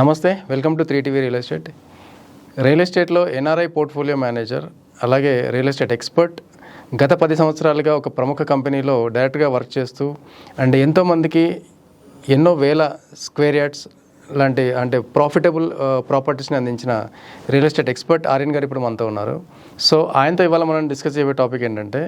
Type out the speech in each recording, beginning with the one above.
నమస్తే welcome to three TV real estate. Real ఎస్టేట్లో NRI portfolio manager అలాగే real estate expert గత పది సంవత్సరాలుగా ఒక ప్రముఖ కంపెనీలో డైరెక్ట్గా వర్క్ చేస్తూ అండ్ ఎంతోమందికి ఎన్నో వేల స్క్వేర్ యార్డ్స్ లాంటి అంటే ప్రాఫిటబుల్ ప్రాపర్టీస్ని అందించిన రియల్ ఎస్టేట్ ఎక్స్పర్ట్ ఆర్యన్ గారు ఇప్పుడు మనతో ఉన్నారు. సో ఆయనతో ఇవాళ మనం డిస్కస్ చేయబోయే టాపిక్ ఏంటంటే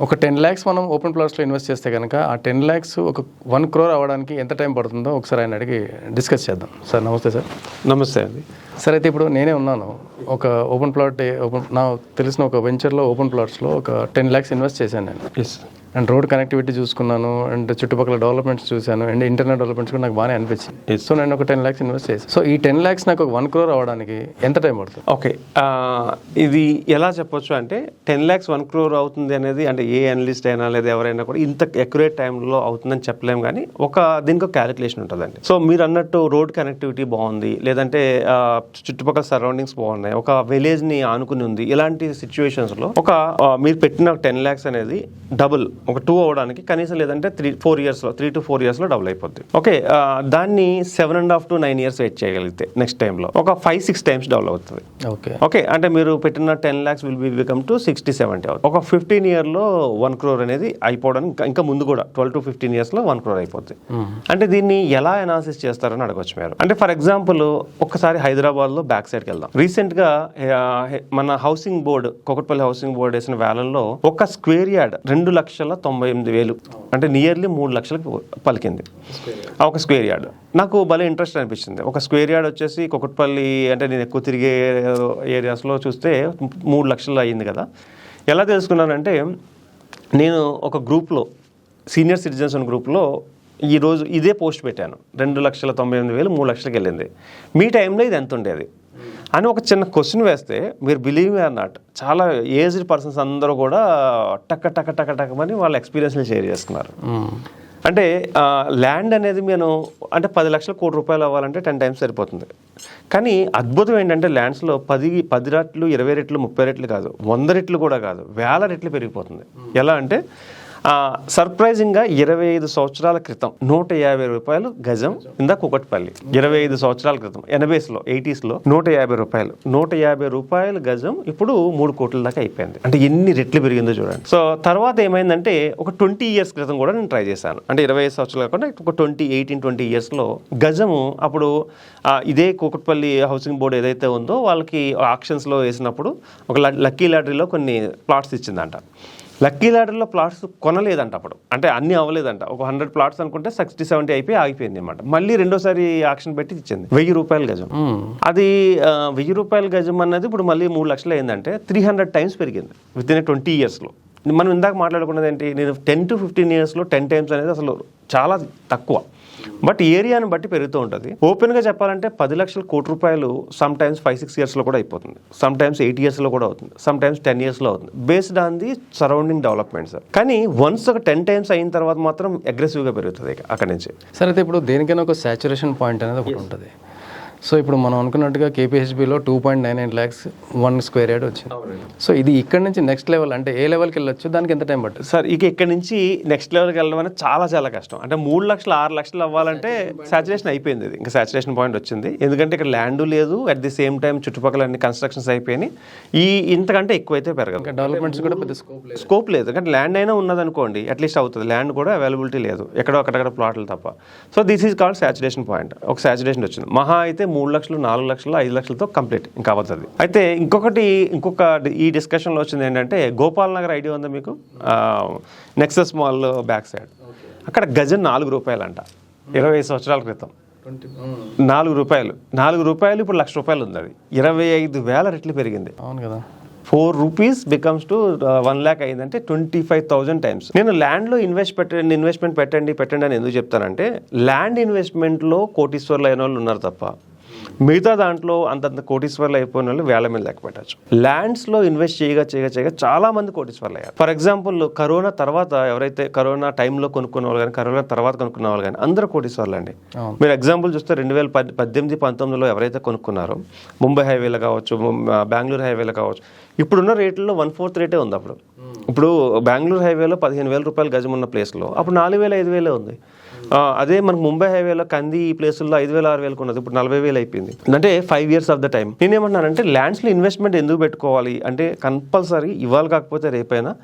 ఒక టెన్ ల్యాక్స్ మనం ఓపెన్ ప్లాట్స్లో ఇన్వెస్ట్ చేస్తే కనుక ఆ టెన్ ల్యాక్స్ ఒక వన్ క్రోర్ అవ్వడానికి ఎంత టైం పడుతుందో ఒకసారి ఆయన అడిగి డిస్కస్ చేద్దాం. సార్ నమస్తే సార్. నమస్తే అండి. సార్ అయితే ఇప్పుడు నేనే ఉన్నాను. ఒక ఓపెన్ ప్లాట్ ఓపెన్ నా తెలిసిన ఒక వెంచర్లో ఓపెన్ ప్లాట్స్లో ఒక టెన్ ల్యాక్స్ ఇన్వెస్ట్ చేశాను నేను. ఎస్ అండ్ రోడ్ కనెక్టివిటీ చూసుకున్నాను అండ్ చుట్టుపక్కల డెవలప్మెంట్స్ చూశాను అండ్ ఇంటర్నెట్ డెవలప్మెంట్స్ కూడా నాకు బాగానే అనిపించింది. సో నేను ఒక టెన్ ల్యాక్స్ ఇన్వెస్ట్ చేశాను సో ఈ టెన్ ల్యాక్స్ నాకు ఒక వన్ క్రోర్ అవ్వడానికి ఎంత టైం పడుతుంది? ఓకే ఇది ఎలా చెప్పొచ్చు అంటే టెన్ ల్యాక్స్ వన్ క్రోర్ అవుతుంది అనేది అంటే ఏ అనలిస్ట్ అయినా లేదా ఎవరైనా కూడా ఇంత అక్యురేట్ టైంలో అవుతుందని చెప్పలేం కానీ ఒక దీనికి ఒక క్యాలిక్యులేషన్ ఉంటుందండి. సో మీరు అన్నట్టు రోడ్ కనెక్టివిటీ బాగుంది లేదంటే చుట్టుపక్కల సరౌండింగ్స్ బాగున్నాయి ఒక విలేజ్ని ఆనుకుని ఉంది. ఇలాంటి సిచ్యువేషన్స్లో ఒక మీరు పెట్టిన టెన్ ల్యాక్స్ అనేది డబుల్ ఒక టూ అవ్వడానికి కనీసం లేదంటే త్రీ ఫోర్ ఇయర్స్లో త్రీ టు ఫోర్ ఇయర్స్లో డబుల్ అయిపోద్ది. ఓకే దాన్ని seven and half to nine years wait చేయగలిగితే నెక్స్ట్ టైంలో ఒక ఫైవ్ సిక్స్ టైమ్స్ డబుల్ అవుతుంది. ఓకే ఓకే అంటే మీరు పెట్టిన ten lakhs will be become to sixty seventy అవుతుంది. ఒక ఫిఫ్టీన్ ఇయర్లో వన్ క్రోర్ అనేది అయిపోవడానికి ఇంకా- ఇంకా ముందు కూడా ట్వెల్వ్ టు ఫిఫ్టీన్ ఇయర్స్లో వన్ క్రోర్ అయిపోతుంది అంటే దీన్ని ఎలా అనాలిసిస్ చేస్తారని అడగొచ్చు మీరు. అంటే ఫర్ ఎగ్జాంపుల్ ఒక్కసారి హైదరాబాద్లో బ్యాక్ సైడ్కి వెళ్దాం. రీసెంట్గా మన housing board Kukatpally housing board వేసిన వేలంలో ఒక స్క్వేర్ యార్డ్ రెండు లక్షల తొంభై ఎనిమిది వేలు. అంటే నియర్లీ మూడు లక్షలకు పలికింది. ఆ ఒక స్క్వేర్ యార్డ్. నాకు భలే ఇంట్రెస్ట్ అనిపించింది. ఒక స్క్వేర్ యార్డ్ వచ్చేసి కొకట్పల్లి అంటే నేను ఎక్కువ తిరిగే ఏరియాస్లో చూస్తే మూడు లక్షలు అయ్యింది కదా. ఎలా తెలుసుకున్నానంటే నేను ఒక గ్రూప్లో సీనియర్ సిటిజన్స్ అనే గ్రూప్లో ఈరోజు ఇదే పోస్ట్ పెట్టాను. రెండు లక్షల తొంభై ఎనిమిది వేలు మూడు లక్షలకి వెళ్ళింది. మీ టైంలో ఇది ఎంత ఉండేది? అని ఒక చిన్న క్వశ్చన్ వేస్తే మీరు బిలీవ్ ఆర్ నాట్ చాలా ఏజ్డ్ పర్సన్స్ అందరూ కూడా టక్క టక్క టక్క టక్కమని వాళ్ళ ఎక్స్పీరియన్స్ని షేర్ చేసుకున్నారు అంటే ల్యాండ్ అనేది నేను అంటే పది లక్షల కోటి రూపాయలు అవ్వాలంటే టెన్ టైమ్స్ సరిపోతుంది. కానీ అద్భుతం ఏంటంటే ల్యాండ్స్లో పది పది రెట్లు ఇరవై రెట్లు ముప్పై రెట్లు కాదు వంద రెట్లు కూడా కాదు వేల రెట్లు పెరిగిపోతుంది. ఎలా అంటే సర్ప్రైజింగ్గా ఇరవై ఐదు సంవత్సరాల క్రితం నూట యాభై రూపాయలు గజం ఇంద కుకట్పల్లి. ఇరవై ఐదు సంవత్సరాల క్రితం ఎనభైస్లో ఎయిటీస్లో నూట యాభై రూపాయలు. నూట యాభై రూపాయలు గజం ఇప్పుడు మూడు కోట్ల దాకా అయిపోయింది. అంటే ఎన్ని రెట్లు పెరిగిందో చూడండి. సో తర్వాత ఏమైందంటే ఒక ట్వంటీ ఇయర్స్ క్రితం కూడా నేను ట్రై చేశాను. అంటే ఇరవై ఐదు సంవత్సరాలు కాకుండా ఒక ట్వంటీ ఎయిటీన్ ట్వంటీ ఇయర్స్లో గజము అప్పుడు ఇదే కూకట్పల్లి హౌసింగ్ బోర్డు ఏదైతే ఉందో వాళ్ళకి ఆక్షన్స్లో వేసినప్పుడు ఒక లక్కీ లాటరీలో కొన్ని ప్లాట్స్ ఇచ్చిందంట. లక్కీ లాటరీలో ప్లాట్స్ కొనలేదంట అప్పుడు. అంటే అన్ని అవ్వలేదంట. ఒక హండ్రెడ్ ప్లాట్స్ అనుకుంటే సిక్స్టీ సెవెంటీ అయిపోయి ఆగిపోయింది అనమాట మళ్ళీ రెండోసారి ఆక్షన్ పెట్టి ఇచ్చింది. వెయ్యి రూపాయల గజం. అది వెయ్యి రూపాయల గజం అన్నది ఇప్పుడు మళ్ళీ మూడు లక్షలు అయిందంటే త్రీ హండ్రెడ్ టైమ్స్ పెరిగింది. విత్ ఇన్ ట్వంటీ ఇయర్స్లో. మనం ఇందాక మాట్లాడుకున్నది ఏంటి? నేను టెన్ టు ఫిఫ్టీన్ ఇయర్స్లో టెన్ టైమ్స్ అనేది అసలు చాలా తక్కువ. బట్ ఏరియాని బట్టి పెరుగుతూ ఉంటుంది. ఓపెన్గా చెప్పాలంటే పది లక్షల కోటి రూపాయలు సమ్ టైమ్స్ ఫైవ్ సిక్స్ ఇయర్స్లో కూడా అయిపోతుంది. సమ్ టైమ్స్ ఎయిట్ ఇయర్స్లో కూడా అవుతుంది. సమ్ టైమ్స్ టెన్ ఇయర్స్లో అవుతుంది. Based on the surrounding developments కానీ వన్స్ ఒక టెన్ టైమ్స్ అయిన తర్వాత మాత్రం అగ్రెసివ్గా పెరుగుతుంది అక్కడి నుంచి. సార్ అయితే ఇప్పుడు దేనికైనా ఒక సాచురేషన్ పాయింట్ అనేది ఒకటి ఉంటుంది. సో ఇప్పుడు మనం అనుకున్నట్టుగా కేపీహెచ్బిలో two point nine nine lakhs one square yard వచ్చింది. సో ఇది ఇక్కడ నుంచి నెక్స్ట్ లెవెల్ అంటే ఏ లెవెల్కి వెళ్ళొచ్చు? దానికి ఎంత టైం పడుతుంది? సార్ ఇక ఇక్కడ నుంచి నెక్స్ట్ లెవెల్కి వెళ్ళడం అనేది చాలా చాలా కష్టం. అంటే మూడు లక్షలు ఆరు లక్షలు అవ్వాలంటే సాచురేషన్ అయిపోయింది ఇది. ఇంకా సాచురేషన్ పాయింట్ వచ్చింది. ఎందుకంటే ఇక్కడ ల్యాండ్ లేదు అట్ ది సేమ్ టైం చుట్టుపక్కల అన్ని కన్స్ట్రక్షన్స్ అయిపోయినాయి. ఈ ఇంతకంటే ఎక్కువైతే పెరగదు. ఇంకా డెవలప్మెంట్స్ కూడా పెద్ద స్కోప్ లేదు. స్కోప్ లేదు. కానీ ల్యాండ్ అయినా ఉన్నదనుకోండి అట్లీస్ట్ అవుతుంది. ల్యాండ్ కూడా అవైలబిలిటీ లేదు. ఎక్కడో అక్కడక్కడ ప్లాట్లు తప్ప. So this is called saturation point ఒక సాచురేషన్ వచ్చింది. మహా అయితే మూడు లక్షలు నాలుగు లక్షలు ఐదు లక్షలతో కంప్లీట్ ఇంకా అవుతుంది అయితే ఇంకొకటి ఇంకొక ఈ డిస్కషన్లో వచ్చింది ఏంటంటే గోపాల్ నగర్ ఐడియా ఉందా మీకు? నెక్సస్ మాల్ బ్యాక్ సైడ్ అక్కడ గజం నాలుగు రూపాయలు అంట ఇరవై ఐదు సంవత్సరాల క్రితం. నాలుగు రూపాయలు. నాలుగు రూపాయలు ఇప్పుడు లక్ష రూపాయలు ఉంది అది. ఇరవై ఐదు వేల రెట్లు పెరిగింది. అవును కదా. Four rupees becomes to one lakh అయిందంటే ట్వంటీ ఫైవ్ థౌజండ్ టైమ్స్. నేను ల్యాండ్లో ఇన్వెస్ట్ పెట్టండి ఇన్వెస్ట్మెంట్ పెట్టండి పెట్టండి అని ఎందుకు చెప్తానంటే ల్యాండ్ ఇన్వెస్ట్మెంట్లో కోటీశ్వర్లు అయిన వాళ్ళు ఉన్నారు తప్ప మిగతా దాంట్లో అంతంత కోటీశ్వర్లు అయిపోయిన వాళ్ళు వేల మీద లెక్క పెట్టచ్చు. ల్యాండ్స్లో ఇన్వెస్ట్ చేయగా చేయగా చేయగా చాలా మంది కోటీశ్వర్లు అయ్యారు. ఫర్ ఎగ్జాంపుల్ కరోనా తర్వాత ఎవరైతే కరోనా టైంలో కొనుక్కున్న వాళ్ళు కానీ కరోనా తర్వాత కొనుక్కున్న వాళ్ళు కానీ అందరూ కోటీశ్వర్లు అండి. మీరు ఎగ్జాంపుల్ చూస్తే రెండు వేల పద్ పద్దెనిమిది పంతొమ్మిదిలో ఎవరైతే కొనుక్కున్నారో ముంబై హైవేలో కావచ్చు బెంగళూరు హైవేలో కావచ్చు ఇప్పుడున్న రేట్లలో వన్ ఫోర్త్ రేటే ఉంది అప్పుడు. ఇప్పుడు బెంగళూరు హైవేలో పదిహేను వేల రూపాయలు గజం ఉన్న ప్లేస్లో అప్పుడు నాలుగు వేల ఐదు వేలే ఉంది. అదే మనకు ముంబై హైవేలో కంది ఈ ప్లేసుల్లో ఐదు వేల ఆరు వేలకు ఉన్నది. ఇప్పుడు నలభై వేలు అయిపోయింది. అంటే five years of the time నేనేమన్నానంటే ల్యాండ్స్లో ఇన్వెస్ట్మెంట్ ఎందుకు పెట్టుకోవాలి? అంటే కంపల్సరీ ఇవాళ కాకపోతే రేపైనా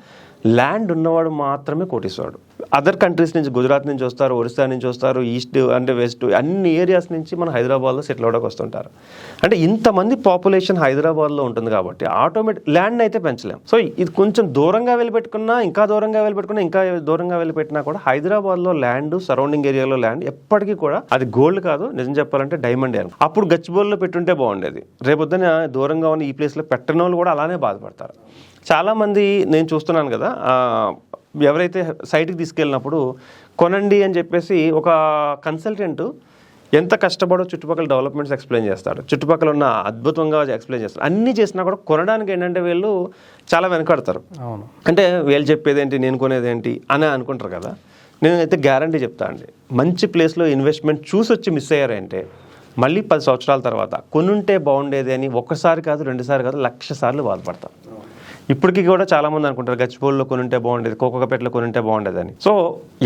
ల్యాండ్ ఉన్నవాడు మాత్రమే కోటీశ్వరుడు. అదర్ కంట్రీస్ నుంచి గుజరాత్ నుంచి వస్తారు ఒరిస్సా నుంచి వస్తారు ఈస్ట్ అంటే వెస్ట్ అన్ని ఏరియాస్ నుంచి మన హైదరాబాద్లో సెటిల్ అవడానికి వస్తుంటారు. అంటే ఇంతమంది పాపులేషన్ హైదరాబాద్లో ఉంటుంది కాబట్టి ఆటోమేటిక్ ల్యాండ్ అయితే పెంచలేం. సో ఇది కొంచెం దూరంగా వెళ్ళిపెట్టుకున్నా ఇంకా దూరంగా వెళ్ళిపెట్టుకున్నా ఇంకా దూరంగా వెళ్ళిపెట్టినా కూడా హైదరాబాద్లో ల్యాండ్ సరౌండింగ్ ఏరియాలో ల్యాండ్ ఎప్పటికీ కూడా అది గోల్డ్ కాదు నిజం చెప్పాలంటే డైమండ్ అని అప్పుడు గచ్చిబౌలిలో పెట్టుంటే బాగుండేది. రేపొద్దున దూరంగా ఉన్న ఈ ప్లేస్లో పెట్టిన వాళ్ళు కూడా అలానే బాధపడతారు. చాలామంది నేను చూస్తున్నాను కదా ఎవరైతే సైట్కి తీసుకెళ్ళినప్పుడు కొనండి అని చెప్పేసి ఒక కన్సల్టెంట్ ఎంత కష్టపడో చుట్టుపక్కల డెవలప్మెంట్స్ ఎక్స్ప్లెయిన్ చేస్తాడు. చుట్టుపక్కల ఉన్న అద్భుతంగా ఎక్స్ప్లెయిన్ చేస్తాడు. అన్నీ చేసినా కూడా కొనడానికి ఏంటంటే వీళ్ళు చాలా వెనకడతారు. అవును. అంటే వీళ్ళు చెప్పేది ఏంటి నేను కొనేది ఏంటి అని అనుకుంటారు కదా. నేను అయితే గ్యారంటీ చెప్తా అండి. మంచి ప్లేస్లో ఇన్వెస్ట్మెంట్ చూసి వచ్చి మిస్ అయ్యారంటే మళ్ళీ పది సంవత్సరాల తర్వాత కొనుంటే బాగుండేది అని ఒక్కసారి కాదు రెండుసార్లు కాదు లక్ష సార్లు బాధపడతాం. ఇప్పటికీ కూడా చాలా మంది అనుకుంటారు గచ్చిబౌలిలో కొనుంటే బాగుండేది కోకొకపేటలో కొనుంటే బాగుండేది అని సో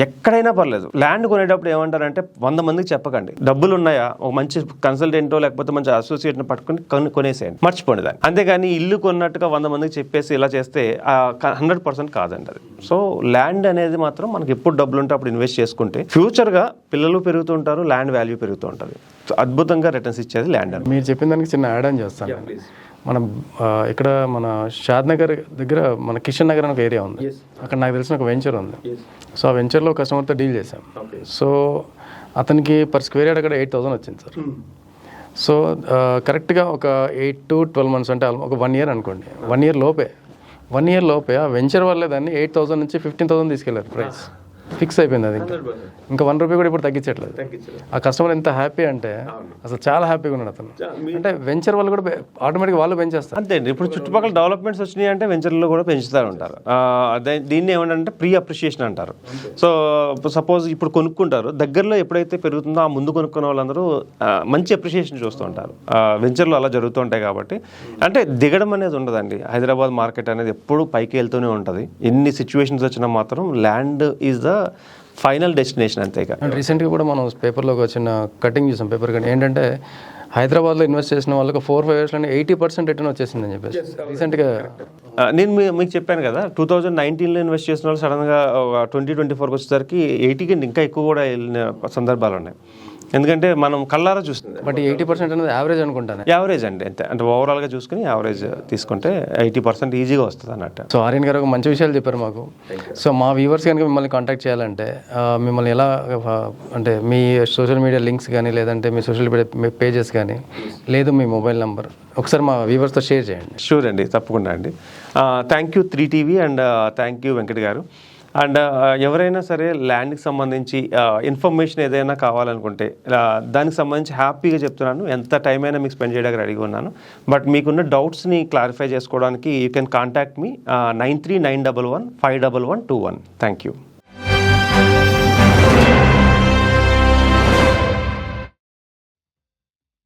ఎక్కడైనా పర్లేదు. ల్యాండ్ కొనేటప్పుడు ఏమంటారంటే వంద మందికి చెప్పకండి. డబ్బులు ఉన్నాయా ఒక మంచి కన్సల్టెంటో లేకపోతే మంచి అసోసియేట్ని పట్టుకుని కొను కొనేసేయండి. మర్చిపోండి దాన్ని. అంతేగాని ఇల్లు కొన్నట్టుగా వంద మందికి చెప్పేసి ఇలా చేస్తే హండ్రెడ్ పర్సెంట్ కాదండి అది. సో ల్యాండ్ అనేది మాత్రం మనకి ఎప్పుడు డబ్బులు ఉంటే అప్పుడు ఇన్వెస్ట్ చేసుకుంటే ఫ్యూచర్గా పిల్లలు పెరుగుతూ ఉంటారు ల్యాండ్ వాల్యూ పెరుగుతూ ఉంటుంది. సో అద్భుతంగా రిటర్న్స్ ఇచ్చేది ల్యాండ్ అని. మీరు చెప్పిన దానికి చిన్న యాడ్ ఆన్ చేస్తాను మనం ఇక్కడ మన షాద్ నగర్ దగ్గర మన కిషన్ నగర్ అని ఒక ఏరియా ఉంది. అక్కడ నాకు తెలిసిన ఒక వెంచర్ ఉంది. సో ఆ వెంచర్లో కస్టమర్తో డీల్ చేశాం. సో అతనికి పర్ స్క్వేర్ యార్డ్ అక్కడ ఎయిట్ థౌసండ్ వచ్చింది సార్. సో ఆ, కరెక్ట్గా ఒక ఎయిట్ టు ట్వెల్వ్ మంత్స్ అంటే ఒక వన్ ఇయర్ అనుకోండి. వన్ ఇయర్ లోపే. వన్ ఇయర్ లోపే ఆ వెంచర్ వల్లే దాన్ని ఎయిట్ థౌసండ్ నుంచి ఫిఫ్టీన్ థౌసండ్ తీసుకెళ్ళారు ప్రైస్ ఫిక్స్ అయిపోయింది అది ఇంకా ఇంకా వన్ రూపీ కూడా ఇప్పుడు తగ్గించట్లేదు. ఆ కస్టమర్ ఎంత హ్యాపీ అంటే అసలు చాలా హ్యాపీగా ఉన్నాడు అతను. అంటే వెంచర్ వాళ్ళు కూడా ఆటోమేటిక్ వాళ్ళు పెంచేస్తారు. అంతే అండి ఇప్పుడు చుట్టుపక్కల డెవలప్మెంట్స్ వచ్చినాయి అంటే వెంచర్లో కూడా పెంచుతూ ఉంటారు దీన్ని ఏమంటారంటే ప్రీ అప్రిషియేషన్ అంటారు. సో సపోజ్ ఇప్పుడు కొనుక్కుంటారు దగ్గరలో ఎప్పుడైతే పెరుగుతుందో ఆ ముందు కొనుక్కున్న వాళ్ళందరూ మంచి అప్రిషియేషన్ చూస్తూ ఉంటారు. వెంచర్లు అలా జరుగుతూ ఉంటాయి కాబట్టి. అంటే దిగడం అనేది ఉండదండి. హైదరాబాద్ మార్కెట్ అనేది ఎప్పుడూ పైకి వెళ్తూనే ఉంటుంది. ఎన్ని సిచ్యువేషన్స్ వచ్చినా మాత్రం land is the final destination అంతే ఇక. అండ్ రీసెంట్గా కూడా మనం పేపర్లోకి వచ్చిన కటింగ్ చూసాం పేపర్ కటింగ్. ఏంటంటే హైదరాబాద్లో ఇన్వెస్ట్ చేసిన వాళ్ళకి ఫోర్ ఫైవ్ ఇయర్స్లోనే ఎయిటీ పర్సెంట్ రిటర్న్ వచ్చేసిందని చెప్పేసి. రీసెంట్గా నేను మీకు చెప్పాను కదా టూ థౌజండ్ నైన్టీన్లో ఇన్వెస్ట్ చేసిన వాళ్ళు సడన్గా ట్వంటీ ట్వంటీ ఫోర్కి వచ్చేసరికి ఎయిటీ కంటే ఇంకా ఎక్కువ కూడా వెళ్ళిన సందర్భాలు ఉన్నాయి. ఎందుకంటే మనం కళ్ళారా చూస్తుంది. బట్ ఎయిటీ పర్సెంట్ అనేది యావరేజ్ అనుకుంటాను. యావరేజ్ అండి అంతే. అంటే ఓవరాల్గా చూసుకుని యావరేజ్ తీసుకుంటే ఎయిటీ పర్సెంట్ ఈజీగా వస్తుంది అన్నట్టు. సో ఆర్యన్ గారు ఒక మంచి విషయాలు చెప్పారు మాకు. సో మా వ్యూవర్స్ కనుక మిమ్మల్ని కాంటాక్ట్ చేయాలంటే మిమ్మల్ని ఎలా అంటే మీ సోషల్ మీడియా లింక్స్ కానీ లేదంటే మీ సోషల్ మీడియా పేజెస్ కానీ లేదు మీ మొబైల్ నెంబర్ ఒకసారి మా వ్యూవర్స్తో షేర్ చేయండి. షూర్ అండి తప్పకుండా అండి. Thank you three TV and thank you Venkat garu. And ఎవరైనా సరే ల్యాండ్కి సంబంధించి ఇన్ఫర్మేషన్ ఏదైనా కావాలనుకుంటే దానికి సంబంధించి హ్యాపీగా చెప్తున్నాను. ఎంత టైం అయినా మీకు స్పెండ్ చేయడానికి రెడీగా ఉన్నాను. బట్ మీకున్న డౌట్స్ని క్లారిఫై చేసుకోవడానికి you can contact me nine three nine double one five double one two one. Thank you.